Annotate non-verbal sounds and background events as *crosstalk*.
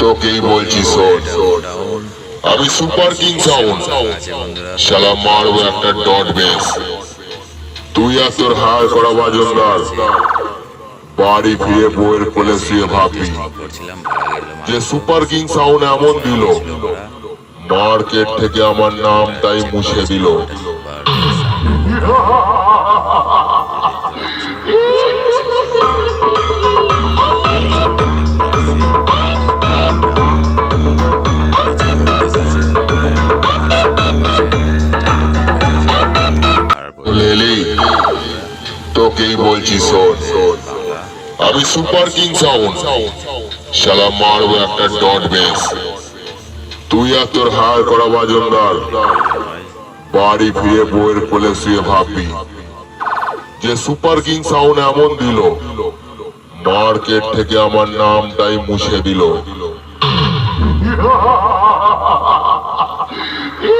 তোকেই বলছি শোন। আমি সুপার কিং সাউন্ড শালা মারবো একটা ডট বেস। তুই আর তোর হার করা বাজনদার। বাড়ি ফিরে বইয়ের কোলে শুয়ে গেল যে সুপার কিং সাউন্ড এমন দিল। মার্কেট থেকে আমার নামটাই মুছে দিল। তোকেই বলছি, শোন। আমি সুপার কিং সাউন্ড। শালা মারবো একটা ডট বেস। তুই আর তোর হার করা বাজনদার। বাড়ি ফিরে বইয়ের কোলে শুয়ে ভাববি। যে সুপার কিং সাউন্ড এমন দিল, মার্কেট থেকে আমার নামটাই মুছে দিল। *laughs*